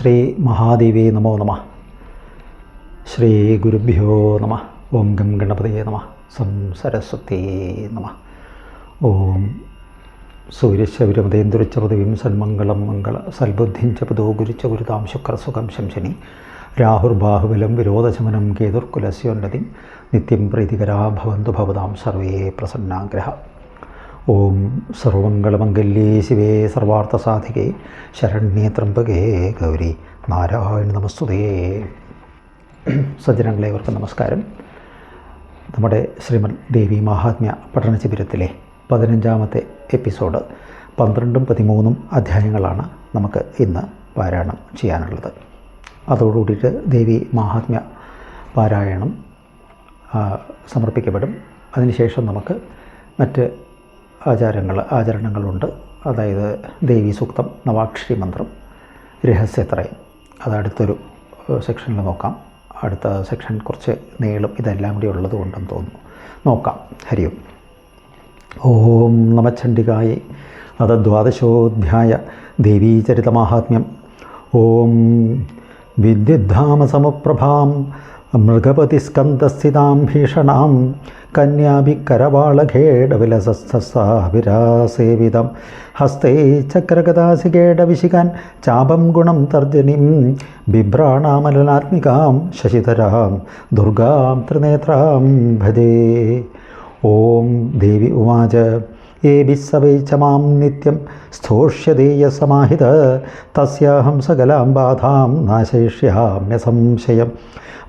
ശ്രീ മഹാദേവേ നമോ നമ. ശ്രീ ഗുരുഭ്യോ നമ. ഓം ഗം ഗണപതിയെ നമ. സം സരസ്വതി നമ. ഓം സൂര്യശൗരമതേന്ദുരിച്ച പദവിയും സന്മംഗളം മംഗള സൽബുദ്ധിം പദോ ഗുരുച്ച ഗുരുതാം ശുക്രസുഖം ശംശനി. രാഹുർബാഹുബലം വിരോധശമനം കേതുർകുലസ്യോന്നതി. നിത്യം പ്രീതികരാ ഭവന്തു ഭവതാം സർവേ പ്രസന്നാഗ്രഹ. ഓം സർവമംഗളമംഗല്യേ ശിവേ സർവാർത്ഥസാധികേ ശരണ്യേ ത്രംബകേ ഗൗരി നാരായണ നമസ്തുതേ. സജ്ജനങ്ങളെ ഇവർക്ക് നമസ്കാരം. നമ്മുടെ ശ്രീമദ് ദേവി മഹാത്മ്യ പഠന ശിബിരത്തിലെ പതിനഞ്ചാമത്തെ എപ്പിസോഡ് പന്ത്രണ്ടും പതിമൂന്നും അധ്യായങ്ങളാണ് നമുക്ക് ഇന്ന് പാരായണം ചെയ്യാനുള്ളത്. അതോടുകൂടിയിട്ട് ദേവി മഹാത്മ്യ പാരായണം സമർപ്പിക്കപ്പെടും. അതിനുശേഷം നമുക്ക് മറ്റ് ആചാരങ്ങൾ ആചരണങ്ങളുണ്ട്. അതായത് ദേവി സൂക്തം നവാക്ഷരി മന്ത്രം രഹസ്യത്രയം. അത് അടുത്തൊരു സെക്ഷനിൽ നോക്കാം. അടുത്ത സെക്ഷൻ കുറച്ച് നീളും ഇതെല്ലാം കൂടി ഉള്ളത് കൊണ്ടെന്ന് തോന്നുന്നു. നോക്കാം. ഹരി ഓം. നമചണ്ഡികായ അത ദ്വാദശോധ്യായ ദേവീചരിതമാഹാത്മ്യം ഓം വിദ്യുദ്ധാമസമപ്രഭാം മൃഗപതിസ്കന്ധസ്ഥിതാം ഭീഷണാം. കന്യാഭിക്കരവാളഖേടവിലസസ്സവിരാസേവിതം ഹസ്തേ ചക്രഗതാസികേടവിശികാൻ ചാപം ഗുണം തർജനിം. ബിഭ്രാണാമലനാത്മികാം ശശിധരാം. ദുർഗാം ത്രിനേത്രാം ഭജേ. ഓം ദേവി ഉവാച. ഏഭിസ്സവൈ ച മാം നിത്യം സ്ഥോഷ്യദേയസമാഹിത തസ്യാഹം സകലാം ബാധാം നാശയിഷ്യാമ്യസംശയം.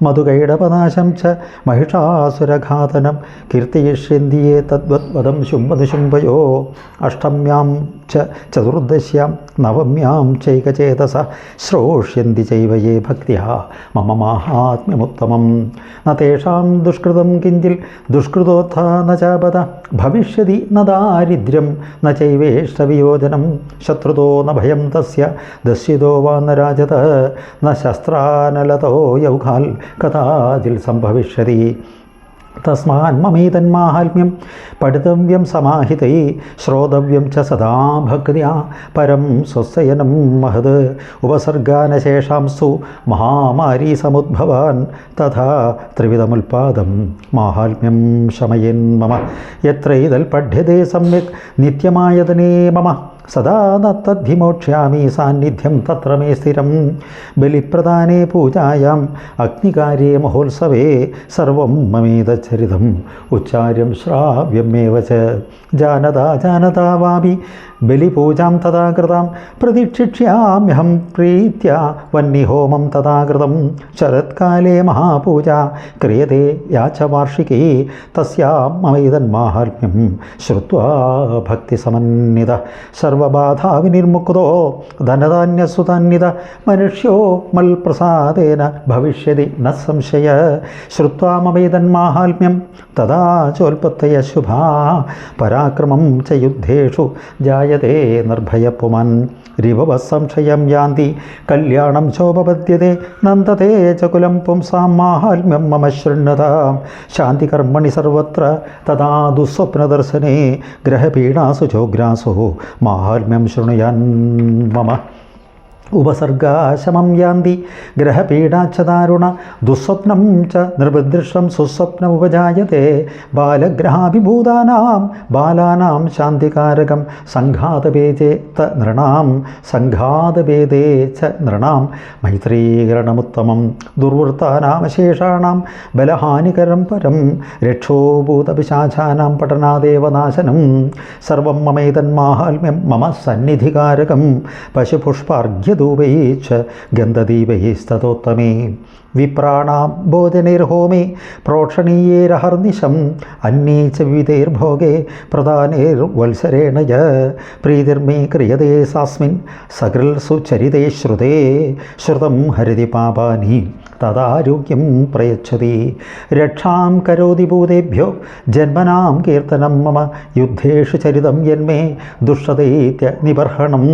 മധുകൈടപനാശം ച മഹിഷാസുരഘാതനം. കീർത്തിയിഷ്യന്തിയെ തദ്വദ്വദം ശുംഭനുശുംഭയോ അഷ്ടമ്യാം ച ചതുർദശ്യാം നവമ്യാം ചൈകചേതസ. ശ്രോഷ്യന്തി ചൈവയേ ഭക്തിയ. മമ മാഹാത്മ്യമുത്തമം. ന ദുഷ്കൃതം കിഞ്ചിൽ ദുഷ്കൃതോത്ഥ ന ഭവിഷ്യതി ന ദാരിദ്ര്യം ന ചൈവേഷ്ടവിയോജനം ശത്രുതോ ന ഭയം തസ്യ. ദസ്യിതോ വാ നരാജത ന ശസ്ത്രാനലതോ യൗഘാൽ. കഥാചിൽ സംഭവിഷ്യതി. തസ്മാൻ മമീതന്മാഹാത്മ്യം പഠിതവ്യം സമാഹിതൈ ശ്രോതവ്യം ച സദാ ഭക്തിയ പരം സ്വസയനം മഹത്. ഉപസർഗാനശേഷാംസു മഹാമാരീ സമുദ്ഭവാൻ തഥാ ത്രിവിധമുൽപാദം മാഹാത്മ്യം ശമയൻ മമ. യത്രൈതൽ പഠ്യതേ സമ്യക് നിത്യമായതനേ മമ. സദാ തദ്ഭിമോക്ഷ്യാമി സാന്നിധ്യം തത്ര മേ സ്ഥിരം. ബലിപ്രദാനേ പൂജായാം അഗ്നികാര്യ മഹോത്സവേ സർവം മമേതചരിതം ഉച്ചാര്യം ശ്രാവ്യമേവ ജാനതാ ജാനതാ വാപി ബലിപൂജാം തഥാ കൃതാം പ്രതീക്ഷിക്ഷ്യാമ്യഹം പ്രീത്യ വന്യഹോമം തഥാകൃതം. ശരത്കാലേ മഹാപൂജ ക്രിയതേ യാച്ച വാർഷികേ തസ്യാം മമൈതന്മാഹാത്മ്യം ശ്രുത്വാ ഭക്തിസമന്വിത. സർവബാധാവിനിർമുക്തോ ധനധാന്യസുതാന്വിത മനുഷ്യോ മൽപ്രസാദേന ഭവിഷ്യതി ന സംശയ. ശ്രുത്വാ മമൈതന്മാഹാത്മ്യം തഥാ ചോൽപത്തയ ശുഭാ പരാക്രമം ച യുദ്ധേഷു ജായത്തെ നിർഭയപുമൻ രിവവ സംശയം യാന്തി. കല്യാണം ശോഭപദ്യതേ നന്ദതേ ചകുലം കുലം പുംസാം മാഹാത്മ്യം മമ ശൃണ്വതാം. ശാന്തികർമ്മണി സർവത്ര തഥാ ദുസ്വപ്നദർശനേ. ഗ്രഹപീഡാസു ചോഗ്രാസു മാഹാത്മ്യം ശൃണുയാൻ മമ. ഉപസർഗാശമം യാന്തി ഗ്രഹപീഡാച്ചാരുണ ദുസ്വപ്നം ച നിർബദൃശം സുസ്വപ്നമുപജായത്തെ ബാലഗ്രഹാഭിഭൂതാനാം ബാലാനാം ശാന്തികാരകം സംഘാതഭേദേ ത നൃണാം സംഘാതഭേദേ ച നൃണാം. മൈത്രീകരണമുത്തമം ദുർവൃത്താനാമശേഷാണാം ബലഹാനികരം പരം രക്ഷോഭൂതപിശാചാനാം പഠനാദേവനാശനം സർവം മമേതന്മാഹാത്മ്യം മമ സന്നിധികാരകം പശുപുഷ്പാർഘ്യധൂപൈ ച ഗന്ധദീപൈസ്തോത്തമേ വിപ്രാണാം ഭോജനൈർഹോമേ പ്രോക്ഷണീയേരഹർനിശം അന്യേ ച വിവിധൈർഭോഗേ പ്രധാനൈർവത്സരേണ യ പ്രീതിർമേ ക്രിയതേ സാസ്മിൻ സകൃൽ സുചരിതേ ശ്രുതേ ശ്രുതം ഹരിതി പാപാനി. തദാരോഗ്യം പ്രയച്ഛതി രക്ഷാം കരോതി ഭൂതേഭ്യോ ജന്മനാം കീർത്തനം മമ യുദ്ധേഷു ചരിതം യന്മേ ദുഷ്ടതേത്യ നിബർഹണം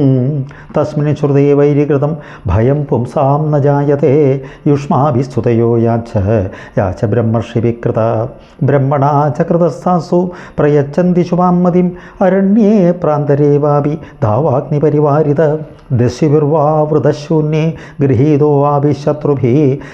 തസ്മിൻ ശ്രുതേ വൈരികൃതം ഭയം പുംസാം ന ജായത്തെ യുഷ്മാഭിസ്തുതയോ യാച്ച യാച്ച ബ്രഹ്മർഷി വികൃത. ബ്രഹ്മണാ ച കൃതസ്ഥാസു പ്രയച്ഛന്തി ശുഭാം മതിം അരണ്യേ പ്രാന്തരേ വാപി ധാവാഗ്നിപരിവാരിത ദശിവിർവാവൃതശൂന്യേ ഗൃഹീതോ വാപി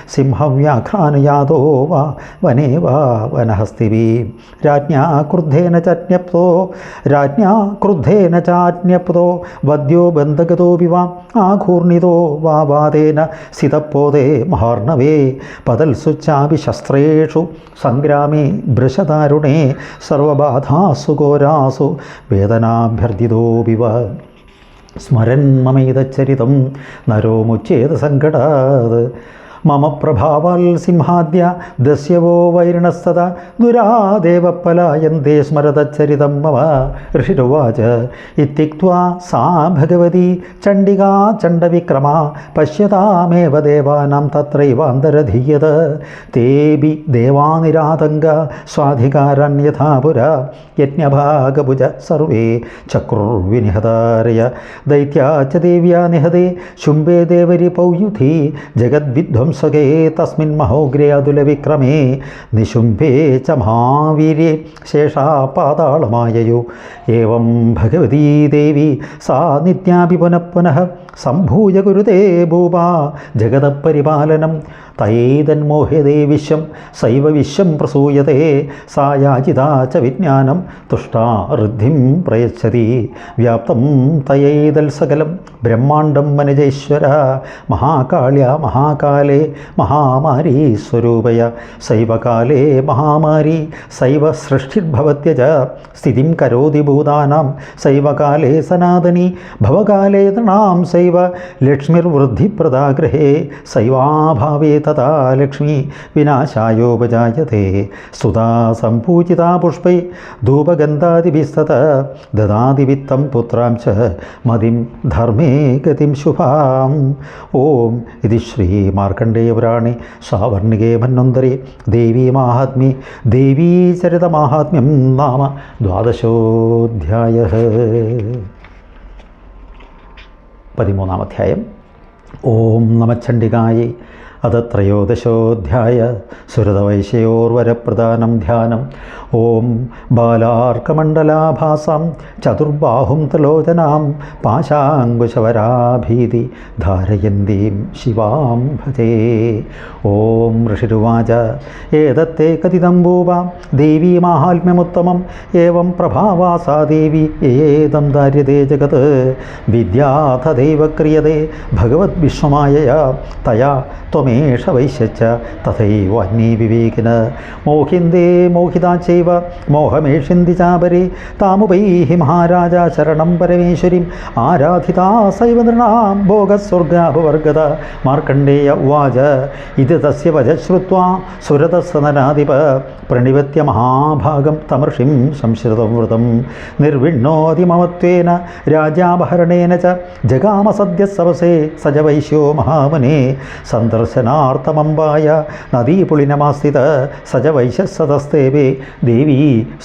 ശത്രുഭി സിംഹം വ്യാഘ്രാനയാതോ വാ വനേ വാ വനഹസ്തിഭി രാജ്ഞാ ക്രുദ്ധേന ചജ്ഞപ്തോ രാജ്ഞാ ക്രുദ്ധേന ചാജ്ഞപ്തോ വദ്യോ ബന്ധഗതോ വിവാ ആഘൂർണിതോ വാ വാദേന സ്ഥിതപ്പോതേ മഹാർണവേ. പതൽസുച്ചാപി ശസ്ത്രേഷു സംഗ്രാമേ ഭൃശതാരുണേ സർവബാധാസു ഘോരാസു വേദനാഭ്യർത്ഥിതോ വിവ. സ്മരൻ നരോ മുച്ചേത സങ്കടാത്. മമ പ്രഭാവാൽ സിംഹാദ്യ ദസ്യവോ വൈരണസ്തത ദുരാദേവപ്പലായന്തേ സ്മരതച്ചരിതം മമ ഋഷിരുവാച. ഇത്യുക്വാ സാ ഭഗവതി ചണ്ഡികാ ചണ്ഡവിക്രമ പശ്യതാമേവ ദേവാനാം തത്രൈവാന്തരധീയത. തേബി ദേവാനിരാതങ്ക സ്വാധികാരണ്യഥാ പുര യജ്ഞഭാഗഭുജ സർവേ ചക്രുർവിനിഹതാരയ. ദൈത്യാച്ച ദേവ്യാ നിഹതേ ശുംഭേ ദേവരി പൗയുധി ജഗദ്വിധ്വംസകേ തസ്മിൻ മഹോഗ്രേ അതുലവിക്രമേ നിശുംഭേ ച മഹാവീര്യേ ശേഷാ പാതാളമായയോ ഏവം ഭഗവതീ ദേവി സാ നിത്യാപി പുനഃ സംഭൂയ ഗുരുതേ ഭൂപാ ജഗതപരിപാലനം. തയേതന്മോഹ്യതേ വിശ്വം സൈവ വിശ്വം പ്രസൂയതേ സായാചിതാ ച വിജ്ഞാനം തുഷ്ടാ ഋദ്ധിം പ്രയച്ഛതി. വ്യാപ്തം തയേതൽ സകലം ബ്രഹ്മാണ്ടം മനജേശ്വര മഹാകാള്യ മഹാകാലേ മഹാമാരി സ്വരൂപയ. സൈവകാലേ മഹാമാരി സൈവ സൃഷ്ടിർഭവത്യജ സ്ഥിതിം കരോതി ഭൂതാനാം സൈവകാലേ സനാതനി. ഭവകാലേ തൃണാം സൈവ ലക്ഷ്മിർവൃദ്ധിപ്രദാഗ്രഹേ. സൈവാഭാവേ തഥാ ലക്ഷ്മി വിനാശായോപജായതേ സ്തുതാ സംപൂജിതാ പുഷ്പൈ ധൂപഗന്ധാദിഭിസ്തത ദദാതിവിത്തം പുത്രാം ച മതിം ധർമ്മേ ഗതിം ശുഭാം. ഓം ഇത് ശ്രീ മാർക്കണ്ഡേയപുരാണി സാവർണികേ മന്വന്തരേ ദേവീ മാഹാത്മ്യേ ദേവീചരിതമാഹാത്മ്യം നാമ ദ്വാദശോധ്യായ. പതിമൂന്നാം അധ്യായം ഓം നമച്ചണ്ഡികായേ അത് ത്രയോദശോധ്യായ സുരതവൈശ്യോർവരപ്രധാനം ധ്യാനം. ഓം ബാലാർക്കമണ്ഡലാഭാസം ചതുർബാഹും തലോചനാം പാശാങ്കുശവരാഭീതി ധാരയന്തീം ശിവാം ഭജേ. ഓം ഋഷിരുവാച ഏതത്തെ കഥിതം ഭൂവാം ദേവീ മാഹാത്മ്യമുത്തമം ഏവം പ്രഭാവാസാ ദേവി ഏതം ദാര്യതേ ജഗത് വിദ്യാഥ ദൈവക്രിയതേ ഭഗവത് വിശ്വമായ തയാ ത്വമേഷ വൈശ്യച്ച തഥൈവ അന്യേ വിവേകിന് മോഹിന്ദേ മോഹിതാ ചെയ്വ മോഹമേഷിന്തി ചാപരി. താമുപൈഹി മഹാരാജ ശരണം പരമേശ്വരിം. ആരാധിതാ സൈവ നൃണാം ഭോഗസ്വർഗാഭവർഗത മാർക്കണ്ഡേയ ഉവാച. ഇത് തസ്യ വച ശ്രുത്വാ സുരതസനനാധിപ പ്രണിപത്യ മഹാഭാഗം തമർഷിം സംശ്രിതം വ്രതം. നിർവിണ്ണോതിമമത്വേന രാജാപഹരണേന ച. ജഗാമസദ്യസവസേ സദ്യ സവസേ സജ വൈശ്യോ മഹാമനെ സന്ദർശനാർത്ഥമമ്പായ നദീപുളിനമാസ്ഥിത സജ വൈശ്യസതസ്തേവേ ദേവീ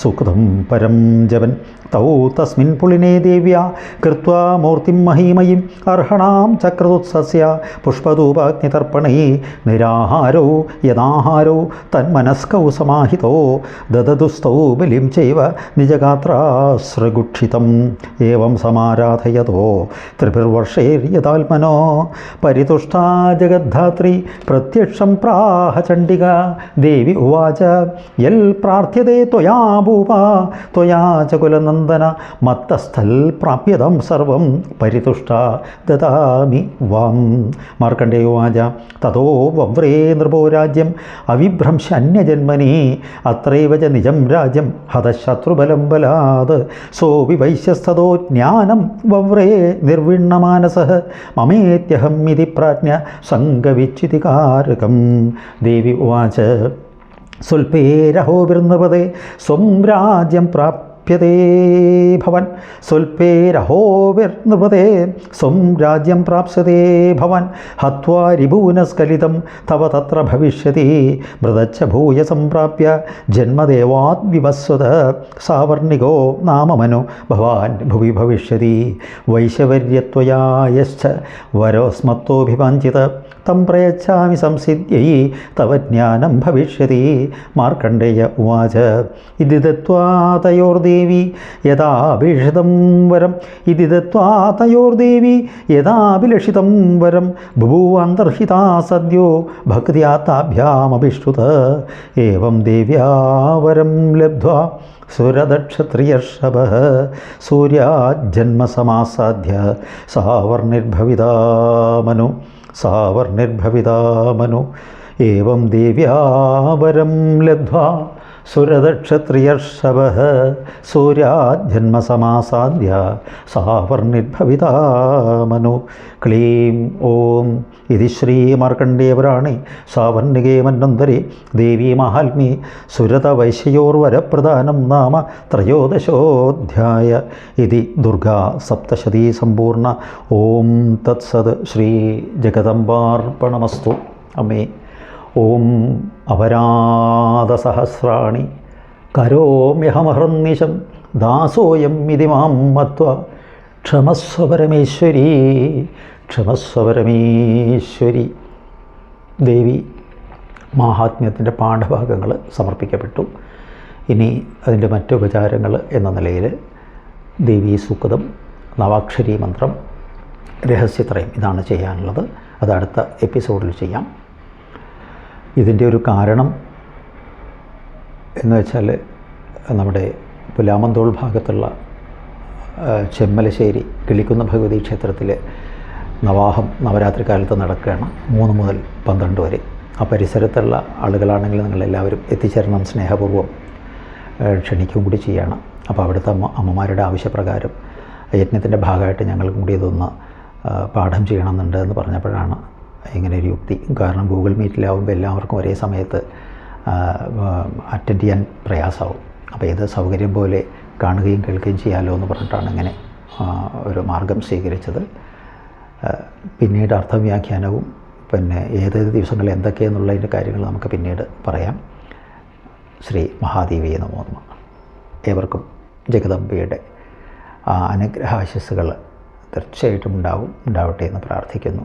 സുഹൃതം പരം ജപൻ. തൗ തസ്മിൻ പുളിനെ ദേവ്യ കൃത്വാ മൂർത്തിം മഹീമയും അർഹണാം ചക്രതുത്സസ്യ പുഷ്പധൂപാഗ്നിതർപ്പണൈ നിരാഹാരോ യഥാഹാരോ തന്മനസ്കൗ സമാഹിതോ ദദതുസ്തൗ ബലിം ചൈവ നിജഗാത്രാശ്രഗുക്ഷിതം ഏവം സമാരാധയതോ ത്രിഭിർവർഷേര്യതാത്മനോ പരിതുഷ്ടാ ജഗദ്ധാത്രി പ്രത്യക്ഷം പ്രാഹ ചണ്ഡിക ദേവി ഉവാച യൽ പ്രാർത്ഥ്യതേ ത്വയാ ഭൂപ ത്വയാ ച കുലനന്ദന മത്തസ്ഥൽ പ്രാപ്യതം സർവം പരിതുഷ്ട ദദാമി വാം. മാർക്കണ്ഡേയുവാച തതോ വവ്രേ നൃപോ രാജ്യം അവിഭ്രംശ അന്യജന്മനി അത്രൈവ നിജം രാജ്യം ഹതശത്രുബലം ബലാത്. സോപി വൈശ്യസ്തോ ജ്ഞാനം വവ്രേ നിർവിണ്ണമാനസ മമേത്യഹം ഇതി പ്രാജ്ഞ സംഗവിച്ചിതികാരകം ദേവി ഉവാച സ്വൽപേരഹോഭിർനൃപതേ സ്വം രാജ്യം പ്രാപ് പ്രാപ്യതേ ഭവൻ. സ്വൽപേരഹോവിർനൃപതേ സ്വം രാജ്യം പ്രാപ്സ്യതേ ഭവൻ. ഹത്വാ രിഭൂനസ്കലിതം തവ തത്ര ഭവിഷ്യതി. മൃതച്ച ഭൂയ സംപ്രാപ്യ. ജന്മദേവാത് വിവസ്വത. സാവർണികോ നാമമനു. ഭവാൻ ഭുവി ഭവിഷ്യതി. വൈശവര്യത്വയായശ്ച വരോസ്മത്തോഭിവാഞ്ചിത തം പ്രയച്ഛാമി സംസിദ്ധ്യൈ തവ ജ്ഞാനം ഭവിഷ്യതി. മാർക്കണ്ഡേയ ഉവാച ഇതി ദത്വാ തയോർദേവി യഥാഭിലഷിതം വരം. ഇതി ദത്വാ തയോർദേവി യഥാഭിലഷിതം വരം. ബഭൂവന്തർഹിതാ സദ്യോ ഭക്തിയാത്താഭ്യാമഭിഷ്ടുത. ഏവം ദേവ്യാവരം ലബ്ധ്വാ സുരദക്ഷത്രിയർഷഭ. സൂര്യാജന്മസമാസാധ്യ സാവർണിർഭവിതാ മനു സാവർണിർഭവിതാ മനു. ഏവം ദേവ്യാവരം ലബ്ധ്വാ സുരദക്ഷത്രിയർഷഭ സൂര്യാജന്മസമാസാദ്യ സാവർണിർഭവിതാ മനു. ക്ലീം ഓം. ഇതി ശ്രീമാർക്കണ്ഡേപുരാണേ സാവർണികേ മന്നന്തരെ ദേവീ മഹാത്മ്യേ സുരതവൈശ്യോർവരപ്രധാനം നാമ ത്രയോദശോധ്യായ. ഇതി ദുർഗാ സപ്തശതീ സമ്പൂർണ ഓം തത്സത് ശ്രീ ജഗദംബാർപ്പണമസ്തു. അമ്മേ. ഓം അപരാധസഹസ്രാണി. കരോമ്യഹമഹർനിശം ദാസോയം ഇതി മാം മത്വ. ക്ഷമസ്വപരമേശ്വരി ക്ഷമസ്വപരമേശ്വരി. ക്ഷമസ്വ പരമേശ്വരി ദേവി മാഹാത്മ്യത്തിന്റെ പാഠഭാഗങ്ങൾ സമർപ്പിക്കപ്പെട്ടു. ഇനി അതിന്റെ മറ്റുപചാരങ്ങൾ എന്ന നിലയിൽ ദേവീ സുഖതം നവാക്ഷരി മന്ത്രം രഹസ്യത്രയം ഇതാണ് ചെയ്യാനുള്ളത്. അത് അടുത്ത എപ്പിസോഡിൽ ചെയ്യാം. ഇതിന്റെ ഒരു കാരണം എന്ന് വെച്ചാൽ നമ്മുടെ പുലാമന്തോൾ ഭാഗത്തുള്ള ചെമ്മലശ്ശേരി കിളിക്കുന്ന ഭഗവതി ക്ഷേത്രത്തിൽ നവാഹം നവരാത്രി കാലത്ത് നടക്കുകയാണ് മൂന്ന് മുതൽ പന്ത്രണ്ട് വരെ. ആ പരിസരത്തുള്ള ആളുകളാണെങ്കിൽ നിങ്ങളെല്ലാവരും എത്തിച്ചേരണം സ്നേഹപൂർവം ക്ഷണിക്കുകയും കൂടി ചെയ്യണം. അപ്പോൾ അവിടുത്തെ അമ്മ അമ്മമാരുടെ ആവശ്യപ്രകാരം യജ്ഞത്തിന്റെ ഭാഗമായിട്ട് ഞങ്ങൾക്കും കൂടി ഇതൊന്ന് പാഠം ചെയ്യണമെന്നുണ്ട് എന്ന് പറഞ്ഞപ്പോഴാണ് ഇങ്ങനെ ഒരു യുക്തി. കാരണം ഗൂഗിൾ മീറ്റിലാവുമ്പോൾ എല്ലാവർക്കും ഒരേ സമയത്ത് അറ്റൻഡ് ചെയ്യാൻ പ്രയാസമാവും അപ്പോൾ ഇത് സൗകര്യം പോലെ കാണുകയും കേൾക്കുകയും ചെയ്യാമല്ലോ എന്ന് പറഞ്ഞിട്ടാണ് ഇങ്ങനെ ഒരു മാർഗം സ്വീകരിച്ചത്. പിന്നീട് അർത്ഥവ്യാഖ്യാനവും പിന്നെ ഏതേത് ദിവസങ്ങളിൽ എന്തൊക്കെയെന്നുള്ളതിന്റെ കാര്യങ്ങൾ നമുക്ക് പിന്നീട് പറയാം. ശ്രീ മഹാദേവി നമോ നമ. ഏവർക്കും ജഗദംബയുടെ അനുഗ്രഹാശസ്സുകൾ തീർച്ചയായിട്ടും ഉണ്ടാവും ഉണ്ടാവട്ടെ എന്ന് പ്രാർത്ഥിക്കുന്നു.